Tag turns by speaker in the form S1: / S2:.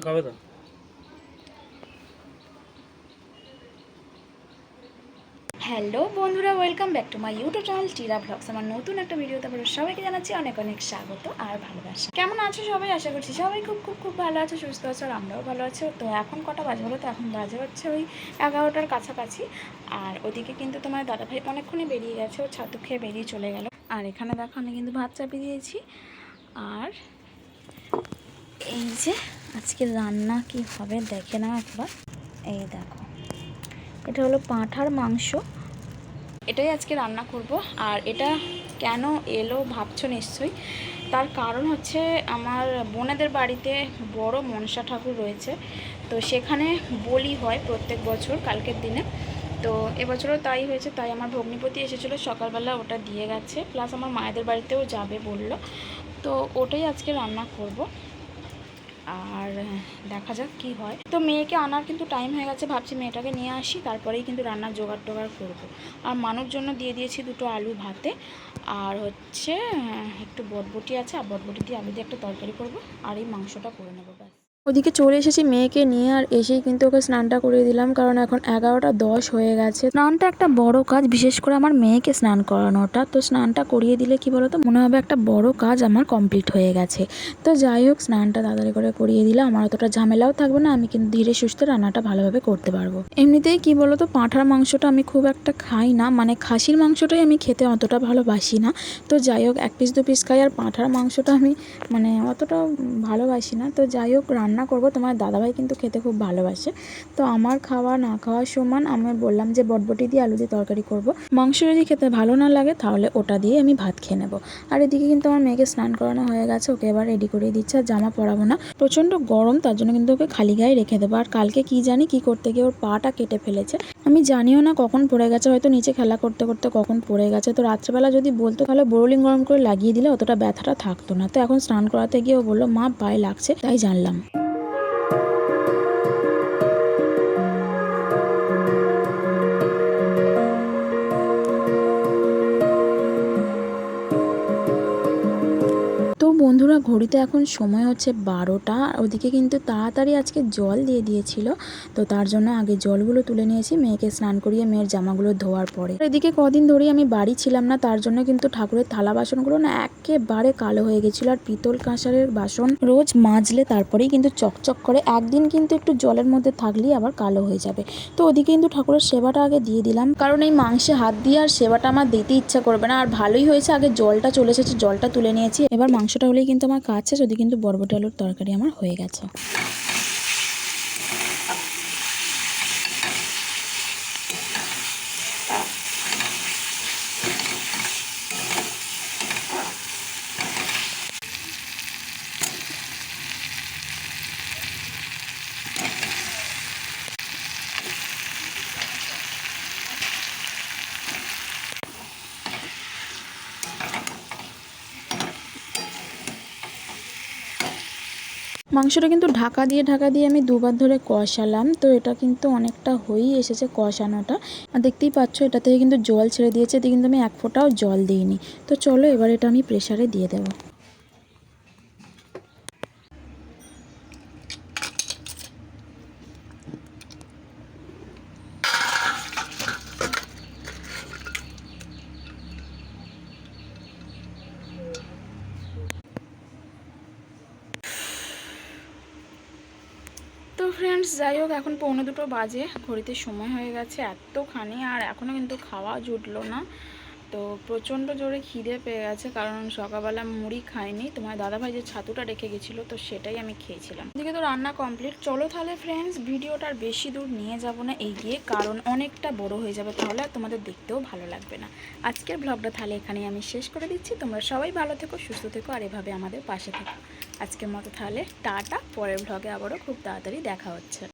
S1: একটু খাবে তো?
S2: হ্যালো বন্ধুরা welcome back to my YouTube channel টিরা blogs আমার নতুন একটা ভিডিওতে আপনাদের সবাইকে জানাচ্ছি অনেক অনেক স্বাগত আর ভালোবাসা। কেমন আছো সবাই? আশা করছি সবাই খুব খুব খুব ভালো আছো, সুস্থ আছো আর আমরাও ভালো আছো। তো এখন কটা বাজে বলো তো? এখন বাজে হচ্ছে ওই এগারোটার কাছাকাছি। আর ওদিকে কিন্তু তোমার দাদাভাই অনেকক্ষণই বেরিয়ে গেছে, ও ছাতু খেয়ে বেরিয়ে চলে গেল। আর এখানে দেখো আমি কিন্তু ভাত চাপিয়ে দিয়েছি। আর এই যে আজকে রান্না কি হবে দেখে নাও একবার। এই দেখো, এটা হলো পাঁঠার মাংস। এটাই আজকে রান্না করব, আর এটা কেন এলো ভাবছ নিশ্চয়ই? তার কারণ হচ্ছে আমার বোনেদের বাড়িতে বড় মনসা ঠাকুর রয়েছে, তো সেখানে বলি হয় প্রত্যেক বছর কালকের দিনে। তো এবছরও তাই হয়েছে, তাই আমার ভগ্নিপতি এসেছিল, সকালবেলা ওটা দিয়ে গেছে, প্লাস আমার মায়েদের বাড়িতেও যাবে বলল। তো ওটাই আজকে রান্না করব। আর দেখা যাক কি হয়। তো মেয়েকে আনার কিন্তু টাইম হয়ে গেছে, ভাবছি মেয়েটাকে নিয়ে আসি, তারপরেই কিন্তু রান্নার জোগাড় টোগাড় করব। আর মানুষ জন্য দিয়ে দিয়েছি দুটো আলু ভাতে, আর হচ্ছে একটু বটবটি আছে, আর বটবটি দিয়ে আলু দিয়ে একটা তরকারি করব, আর এই মাংসটা করে নেব ওদিকে চলে এসেছি মেয়েকে নিয়ে আর এসেই কিন্তু ওকে স্নানটা করে দিলাম, কারণ এখন এগারোটা দশ হয়ে গেছে। স্নানটা একটা বড় কাজ, বিশেষ করে আমার মেয়েকে স্নান করানোটা। তো স্নানটা করিয়ে দিলে কি বলতো, মনে হবে একটা বড় কাজ আমার কমপ্লিট হয়ে গেছে। তো যাই হোক, স্নানটা তাড়াতাড়ি করে করিয়ে দিলে আমার অতটা ঝামেলাও থাকবে না, আমি কিন্তু ধীরে সুস্থে রান্নাটা ভালোভাবে করতে পারব। এমনিতেই কি বলতো, পাঁঠার মাংসটা আমি খুব একটা খাই না মানে খাসির মাংসটাই আমি খেতে অতটা ভালোবাসি না। তো যাই হোক, এক পিস দু পিস খাই, আর পাঁঠার মাংসটা আমি মানে অতটা ভালোবাসি না। তো যাই হোক, রান্না করব। তোমার দাদাভাই কিন্তু খেতে খুব ভালোবাসে। তো আমার খাওয়া না খাওয়ার সমান আমি বললাম যে বটবটি দিয়ে আলু দিয়ে তরকারি করব। মাংস যদি খেতে ভালো না লাগে তাহলে ওটা দিয়ে আমি ভাত খেয়ে নেব। আর এদিকে কিন্তু আমার মেয়েকে স্নান করানো হয়ে গেছে, ওকে এবার রেডি করে দিচ্ছে আর জামা পরাবো না। প্রচণ্ড গরম, তার জন্য কিন্তু ওকে খালি গায়ে রেখে দেবো। আর কালকে কি জানি কি করতে গিয়ে ওর পাটা কেটে ফেলেছে। আমি জানিও না কখন পড়ে গেছে, হয়তো নিচে খেলা করতে করতে কখন পড়ে গেছে। তো রাত্রেবেলা যদি বলতো তাহলে বোরলিং গরম করে লাগিয়ে দিলে অতটা ব্যথাটা থাকতো না। তো এখন স্নান করাতে গিয়ে ও বলল, মা, পায়ে লাগছে। তাই জানলাম। ঘড়িতে এখন সময় হচ্ছে বারোটা। ওদিকে কিন্তু তাড়াতাড়ি আজকে জল দিয়ে দিয়েছিল। তো তার জন্য আগে জলগুলো তুলে নিয়েছি, মেয়েকে স্নান করিয়ে মেয়ের জামাগুলো ধোয়ার পরে। এদিকে কদিন ধরেই আমি বাড়ি ছিলাম না, তার জন্য কিন্তু ঠাকুরের থালা বাসনগুলো না একেবারে কালো হয়ে গেছিল। আর পিতল কাঁসারের বাসন রোজ মাজলে তারপরেই কিন্তু চকচক করে। একদিন কিন্তু একটু জলের মধ্যে থাকলেই আবার কালো হয়ে যাবে। তো ওদিকে কিন্তু ঠাকুরের সেবাটা আগে দিয়ে দিলাম। কারণ এই মাংসে হাত দিয়ে আর সেবাটা আমার দিতে ইচ্ছা করবে না। আর ভালোই হয়েছে, আগে জলটা চলে এসেছে, জলটা তুলে নিয়েছি। এবার মাংসটা হলেই কিন্তু আমার কাজ যদি কিন্তু বরবটি আলুর তরকারি আমার হয়ে গেছে। মাংসটা কিন্তু ঢাকা দিয়ে ঢাকা দিয়ে আমি দুবার ধরে কষালাম। তো এটা কিন্তু অনেকটা হয়েই এসেছে কষানোটা। আর দেখতেই পাচ্ছ, এটা থেকে কিন্তু জল ছেড়ে দিয়েছে, এতে কিন্তু আমি এক ফোঁটাও জল দিইনি। তো চলো এবার এটা আমি প্রেশারে দিয়ে দেবো। ফ্রেন্ডস যাই হোক, এখন পৌনে দুটো বাজে, ঘড়িতে সময় হয়ে গেছে এতখানি, আর এখনও কিন্তু খাওয়া জুটলো না। তো প্রচণ্ড জোরে খিদে পেয়ে গেছে, কারণ সকালবেলা মুড়ি খাইনি। তোমার দাদাভাই যে ছাতুটা রেখে গেছিল, তো সেটাই আমি খেয়েছিলাম। এদিকে তো রান্না কমপ্লিট চলো তাহলে ফ্রেন্ডস ভিডিওটা আর বেশি দূর নিয়ে যাব না এগিয়ে কারণ অনেকটা বড় হয়ে যাবে, তাহলে আর তোমাদের দেখতেও ভালো লাগবে না। আজকের ব্লগটা তাহলে এখানেই আমি শেষ করে দিচ্ছি। তোমরা সবাই ভালো থেকো, সুস্থ থেকো, আর এভাবে আমাদের পাশে থেকো। আজকের মতো তাহলে, টাটা। পরের ব্লগে আবারও খুব তাড়াতাড়ি দেখা হচ্ছে।